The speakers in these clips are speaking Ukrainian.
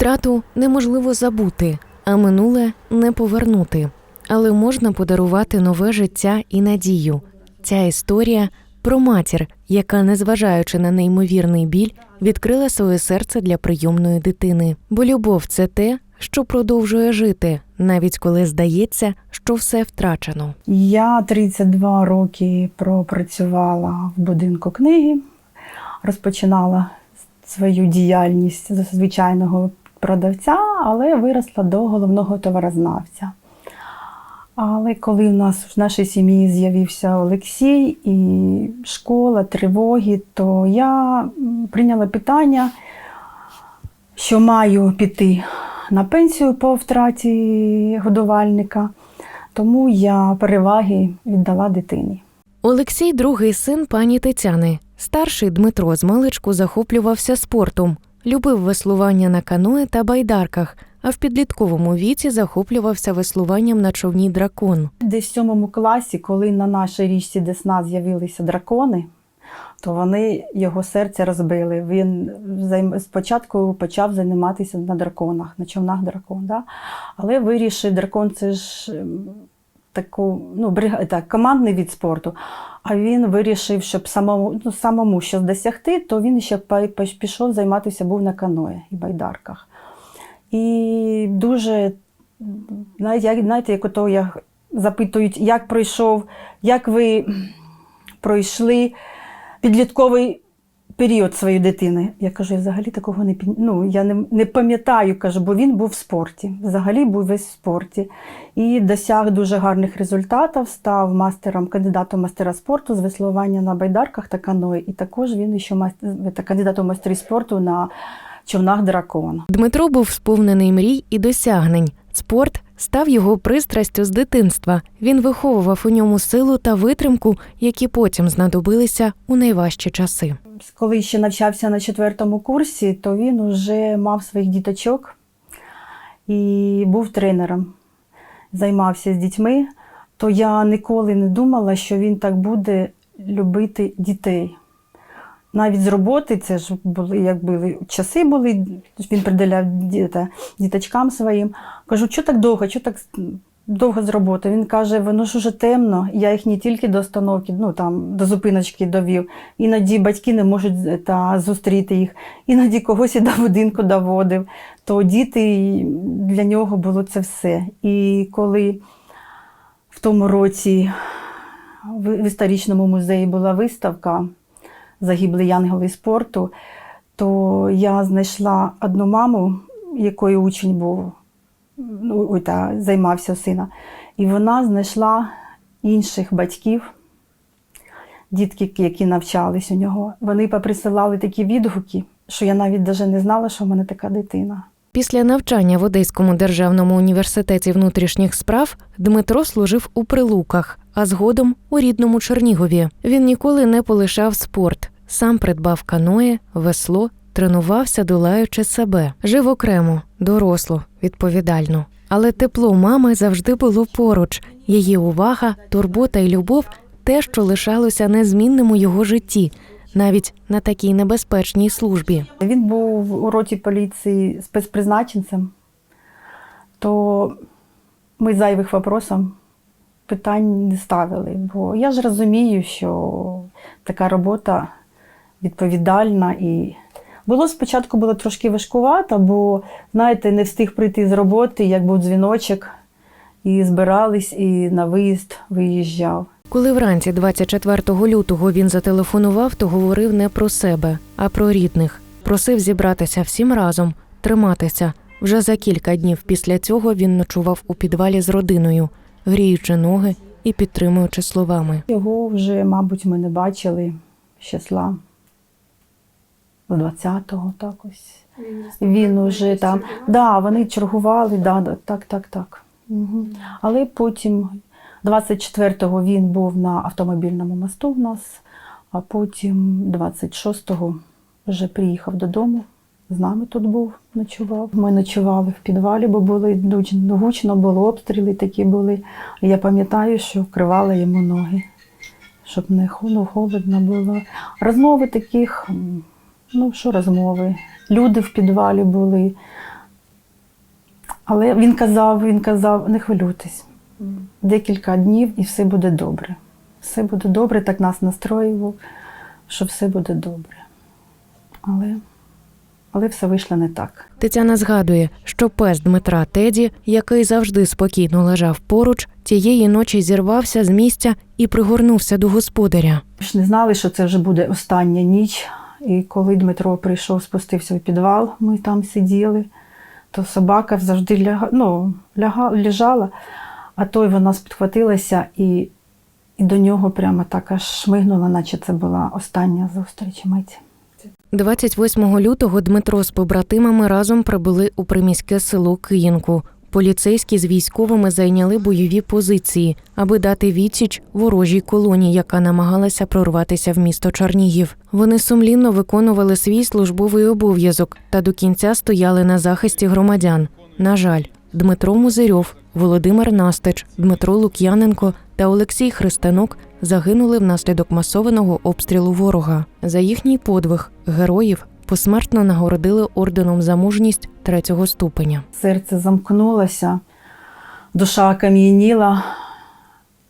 Втрату неможливо забути, а минуле не повернути. Але можна подарувати нове життя і надію. Ця історія про матір, яка, незважаючи на неймовірний біль, відкрила своє серце для прийомної дитини. Бо любов це те, що продовжує жити, навіть коли здається, що все втрачено. Я 32 роки пропрацювала в будинку книги, розпочинала свою діяльність з звичайного продавця, але виросла до головного товарознавця. Але коли в нас в нашій сім'ї з'явився Олексій і школа, тривоги, то я прийняла питання, що маю піти на пенсію по втраті годувальника, тому я переваги віддала дитині. Олексій другий син пані Тетяни. Старший Дмитро з маличку захоплювався спортом, любив веслування на каное та байдарках, а в підлітковому віці захоплювався веслуванням на човні дракон. Десь в сьомому класі, коли на нашій річці Десна з'явилися дракони, то вони його серце розбили. Він спочатку почав займатися на драконах, на човнах дракон. Да? Але вирішив, дракон це ж таку, ну, брига- так, командний від спорту. А він вирішив, щоб самому, ну, самому щось досягти, то він ще пішов займатися, був на каное і байдарках. І дуже, знаєте, як ото я запитують, як пройшов, як ви пройшли підлітковий період своєї дитини. Я кажу, я взагалі такого не ну, я не, не пам'ятаю, кажу, бо він був в спорті. Взагалі був весь в спорті. І досяг дуже гарних результатів, став мастером, кандидатом мастера спорту з веслування на байдарках та каної. І також він ще мастер, та кандидатом в спорту на човнах дракон. Дмитро був сповнений мрій і досягнень. Спорт став його пристрастю з дитинства. Він виховував у ньому силу та витримку, які потім знадобилися у найважчі часи. Коли ще навчався на четвертому курсі, то він вже мав своїх діточок і був тренером, займався з дітьми. То я ніколи не думала, що він так буде любити дітей. Навіть з роботи це ж були, як були часи були, він приділяв діта- діточкам своїм. Кажу, що так довго, що так довго з роботи? Він каже, воно ж уже темно, я їх не тільки до остановки, ну там до зупиночки довів. Іноді батьки не можуть та зустріти їх, іноді когось і до будинку доводив. То діти для нього було це все. І коли в тому році в історичному музеї була виставка Загиблі янголи спорту, то я знайшла одну маму, якої учень був, ну, та, займався сина. І вона знайшла інших батьків, дітки, які навчались у нього. Вони поприсилали такі відгуки, що я навіть даже не знала, що в мене така дитина. Після навчання в Одеському державному університеті внутрішніх справ Дмитро служив у Прилуках, а згодом у рідному Чернігові. Він ніколи не полишав спорт, сам придбав каное, весло, тренувався, долаючи себе. Жив окремо, доросло, відповідально. Але тепло мами завжди було поруч. Її увага, турбота і любов те, що лишалося незмінним у його житті, навіть на такій небезпечній службі. Він був у роті поліції спецпризначенцем, то ми зайвих вопросом питань не ставили. Бо я ж розумію, що така робота відповідальна і. Було спочатку було трошки важкувато, бо, знаєте, не встиг прийти з роботи, як був дзвіночок, і збирались, і на виїзд виїжджав. Коли вранці 24 лютого він зателефонував, то говорив не про себе, а про рідних. Просив зібратися всім разом, триматися. Вже за кілька днів після цього він ночував у підвалі з родиною, гріючи ноги і підтримуючи словами. Його вже, мабуть, ми не бачили з числа 20-го так ось. Він уже там. Да, вони чергували, да, так, так, так. Угу. Але потім 24-го він був на автомобільному мосту в нас, а потім 26-го вже приїхав додому. З нами тут був, ночував. Ми ночували в підвалі, бо були гучно, було обстріли такі були. Я пам'ятаю, що вкривала йому ноги, щоб не ну, холодно було. Розмови таких, ну що розмови? Люди в підвалі були, Але він казав, він казав, не хвилюйтесь. Декілька днів і все буде добре. Все буде добре, так нас настроював, що все буде добре. Але, але все вийшло не так. Тетяна згадує, що пес Дмитра Теді, який завжди спокійно лежав поруч, тієї ночі зірвався з місця і пригорнувся до господаря. Ми ж не знали, що це вже буде остання ніч. І коли Дмитро прийшов, спустився в підвал, ми там сиділи, то собака завжди ляга, ну, ляга, лежала, а той вона підхватилася і, і до нього прямо так аж шмигнула, наче це була остання зустріч мить. 28 лютого Дмитро з побратимами разом прибули у приміське село Киїнку. Поліцейські з військовими зайняли бойові позиції, аби дати відсіч ворожій колонії, яка намагалася прорватися в місто Чернігів. Вони сумлінно виконували свій службовий обов'язок та до кінця стояли на захисті громадян. На жаль, Дмитро Музирьов, Володимир Настич, Дмитро Лук'яненко та Олексій Христанок загинули внаслідок масованого обстрілу ворога. За їхній подвиг героїв посмертно нагородили орденом за мужність третього ступеня. Серце замкнулося, душа кам'яніла,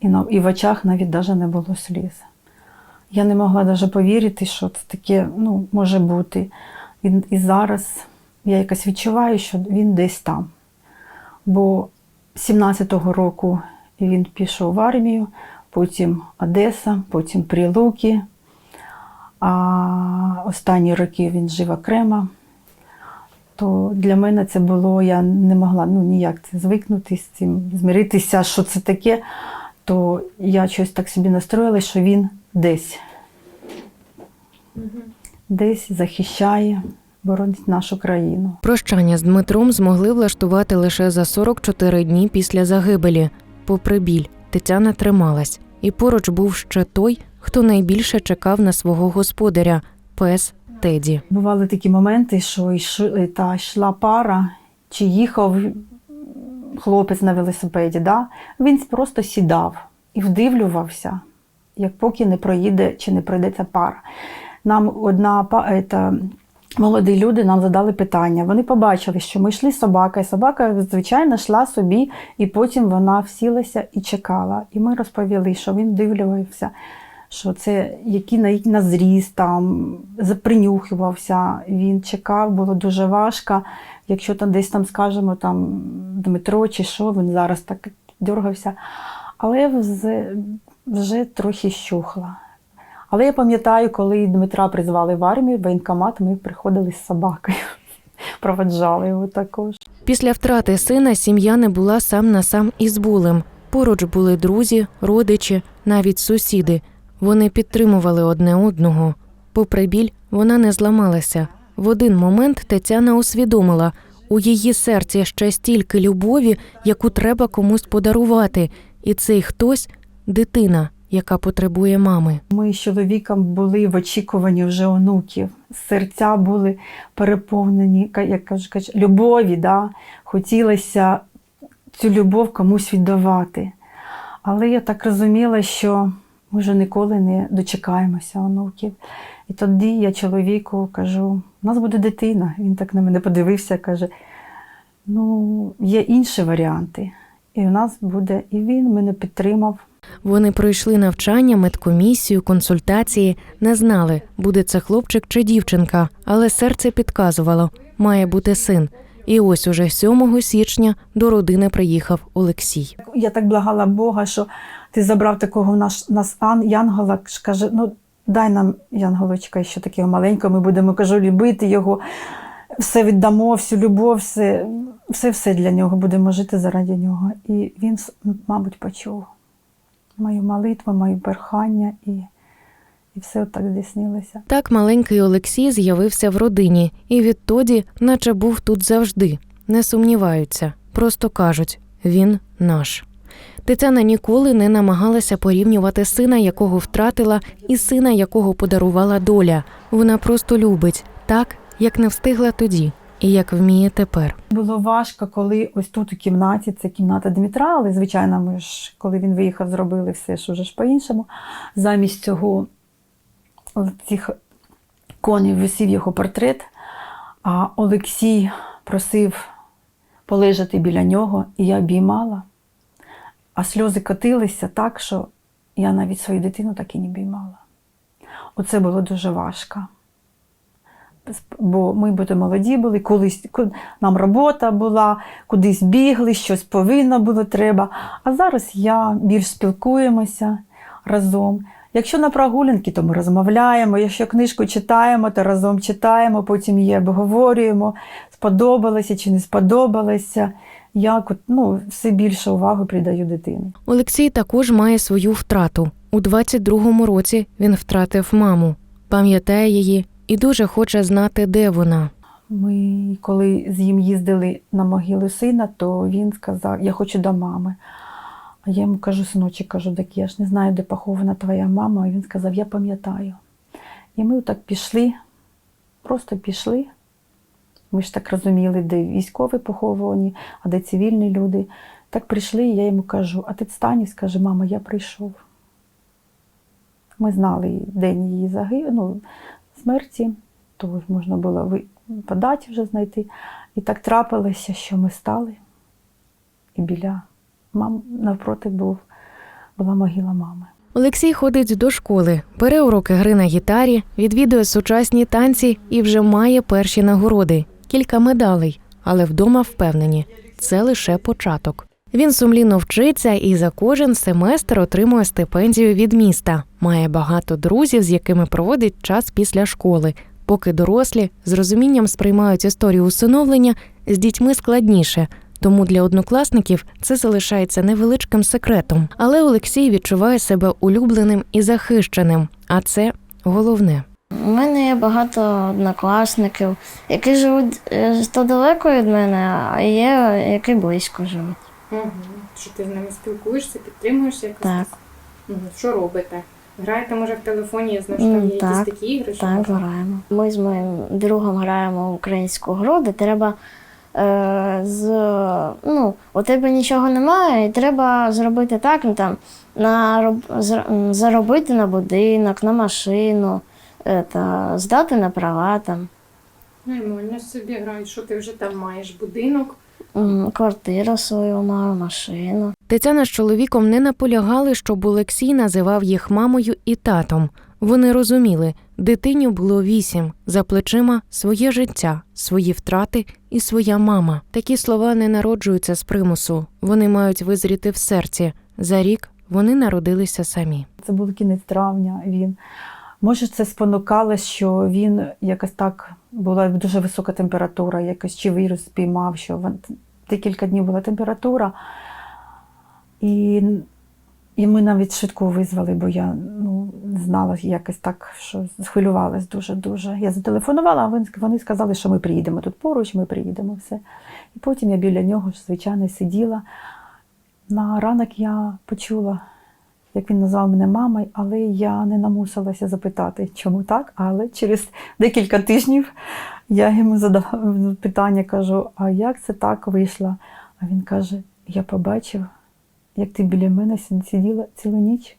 і, на, і в очах навіть даже не було сліз. Я не могла навіть повірити, що це таке ну, може бути. І, і зараз я якось відчуваю, що він десь там. Бо 17-го року він пішов в армію, потім Одеса, потім Прилуки. А останні роки він жив окремо. То для мене це було, я не могла ну, ніяк це звикнути з цим, змиритися, що це таке. То я щось так собі настроїла, що він десь. Десь захищає, боронить нашу країну. Прощання з Дмитром змогли влаштувати лише за 44 дні після загибелі. Попри біль, Тетяна трималась, і поруч був ще той, хто найбільше чекав на свого господаря пес Теді. Бували такі моменти, що йшли, та йшла пара, чи їхав хлопець на велосипеді. Да? Він просто сідав і вдивлювався, як поки не проїде чи не пройде ця пара. Нам одна ета, молоді люди нам задали питання. Вони побачили, що ми йшли з собакою. Собака, звичайно, йшла собі, і потім вона всілася і чекала. І ми розповіли, що він вдивлювався, що це який на, зріст, там, запринюхувався, він чекав, було дуже важко. Якщо там десь там скажемо там Дмитро чи що, він зараз так дергався. Але вже трохи щухла. Але я пам'ятаю, коли Дмитра призвали в армію, в воєнкомат, ми приходили з собакою, проведжали його також. Після втрати сина сім'я не була сам на сам із болем. Поруч були друзі, родичі, навіть сусіди. Вони підтримували одне одного. Попри біль, вона не зламалася. В один момент Тетяна усвідомила, у її серці ще стільки любові, яку треба комусь подарувати, і цей хтось дитина, яка потребує мами. Ми з чоловіком були в очікуванні вже онуків. Серця були переповнені, як кажуть, любові. Да? Хотілося цю любов комусь віддавати. Але я так розуміла, що ми вже ніколи не дочекаємося онуків. І тоді я чоловіку кажу: у нас буде дитина. Він так на мене подивився, каже: ну, є інші варіанти. І у нас буде, і він мене підтримав. Вони пройшли навчання, медкомісію, консультації, не знали, буде це хлопчик чи дівчинка, але серце підказувало, має бути син. І ось уже 7 січня до родини приїхав Олексій. Я так благала Бога, що ти забрав такого наш, нас ан, Янгола, каже, ну дай нам Янголочка ще такого маленького, ми будемо кажу, любити його, все віддамо, всю любов, все, все, все для нього, будемо жити заради нього. І він, мабуть, почув мою молитву, мої перхання, і, і все отак здійснилося. Так маленький Олексій з'явився в родині, і відтоді, наче був тут завжди. Не сумніваються, просто кажуть він наш. Тетяна ніколи не намагалася порівнювати сина, якого втратила, і сина, якого подарувала доля. Вона просто любить так, як не встигла тоді, і як вміє тепер. Було важко, коли ось тут у кімнаті, це кімната Дмитра, але звичайно, ми ж, коли він виїхав, зробили все ж уже ж по-іншому. Замість цього цих конів висів його портрет, а Олексій просив полежати біля нього, і я обіймала, а сльози котилися так, що я навіть свою дитину так і не обіймала. Оце було дуже важко. Бо ми бути молоді були, колись нам робота була, кудись бігли, щось повинно було треба. А зараз я більш спілкуємося разом. Якщо на прогулянки, то ми розмовляємо. Якщо книжку читаємо, то разом читаємо, потім її обговорюємо, сподобалося чи не сподобалося. От, ну, все більше уваги придаю дитині. Олексій також має свою втрату. У 22-му році він втратив маму, пам'ятає її і дуже хоче знати, де вона. Ми, коли з ним їздили на могилу сина, то він сказав: Я хочу до мами. А я йому кажу, синочок, кажу, так я ж не знаю, де похована твоя мама. А він сказав, я пам'ятаю. І ми так пішли, просто пішли. Ми ж так розуміли, де військові поховані, а де цивільні люди. Так прийшли, і я йому кажу, а ти встань і скажи, мама, я прийшов. Ми знали день її заги... ну, смерті, то можна було по даті вже знайти. І так трапилося, що ми стали, і біля мам навпроти був, була могила мами. Олексій ходить до школи, бере уроки гри на гітарі, відвідує сучасні танці і вже має перші нагороди, кілька медалей, але вдома впевнені, це лише початок. Він сумлінно вчиться і за кожен семестр отримує стипендію від міста. Має багато друзів, з якими проводить час після школи. Поки дорослі з розумінням сприймають історію усиновлення, з дітьми складніше. Тому для однокласників це залишається невеличким секретом. Але Олексій відчуває себе улюбленим і захищеним, а це головне. У мене є багато однокласників, які живуть е, то далеко від мене, а є, які близько живуть. Угу. Що ти з ними спілкуєшся, підтримуєш якось? Так, Угу. Що робите? Граєте, може, в телефоні, я знаю, що там є так, якісь такі ігри, що так, можна? граємо. Ми з моїм другом граємо в українську гру, де треба е, з, ну, у тебе нічого немає, і треба зробити так, ну, там, на, роб- заробити на будинок, на машину, е, та, здати на права там. Нормально собі грають, що ти вже там маєш будинок. М, Квартиру свою маю, машину. Тетяна з чоловіком не наполягали, щоб Олексій називав їх мамою і татом. Вони розуміли, дитині було вісім, за плечима своє життя, свої втрати і своя мама. Такі слова не народжуються з примусу, вони мають визріти в серці. За рік вони народилися самі. Це був кінець травня. Він може це спонукало, що він якось так була дуже висока температура, якось чи вірус спіймав, що декілька днів була температура. І, і ми навіть швидко визвали, бо я ну, знала якось так, що схвилювалась дуже-дуже. Я зателефонувала, а вони сказали, що ми приїдемо тут поруч, ми приїдемо все. І потім я біля нього звичайно, сиділа. На ранок я почула як він назвав мене мамою, але я не намусилася запитати, чому так. Але через декілька тижнів я йому задала питання, кажу: а як це так вийшло? А він каже: Я побачив, як ти біля мене сиділа цілу ніч,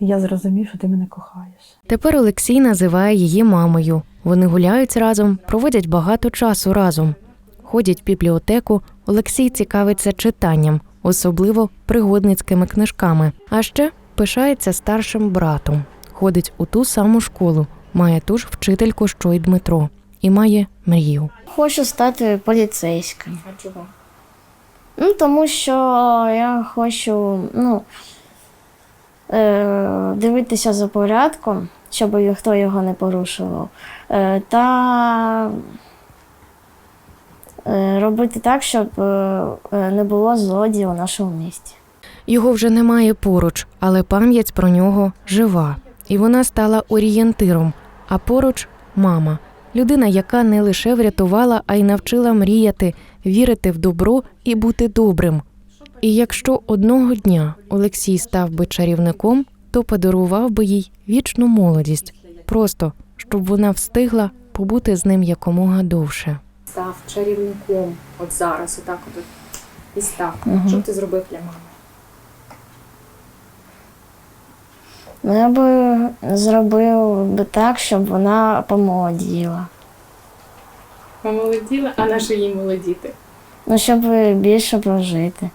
і я зрозумів, що ти мене кохаєш. Тепер Олексій називає її мамою. Вони гуляють разом, проводять багато часу разом. Ходять в бібліотеку. Олексій цікавиться читанням, особливо пригодницькими книжками. А ще пишається старшим братом. Ходить у ту саму школу, має ту ж вчительку, що й Дмитро, і має мрію. Хочу стати поліцейським. А чого? Ну, тому що я хочу ну, е, дивитися за порядком, щоб ніхто його не порушував. Е, та робити так, щоб е, е, не було злодіїв у нашому місті. Його вже немає поруч, але пам'ять про нього жива. І вона стала орієнтиром. А поруч мама, людина, яка не лише врятувала, а й навчила мріяти, вірити в добро і бути добрим. І якщо одного дня Олексій став би чарівником, то подарував би їй вічну молодість, просто щоб вона встигла побути з ним якомога довше. Став чарівником от зараз, отак от. І став. Угу. Що б ти зробив для мами? Ну, я би зробив би так, щоб вона помолоділа. Помолоділа, а на що їй молодіти? Ну, щоб більше прожити.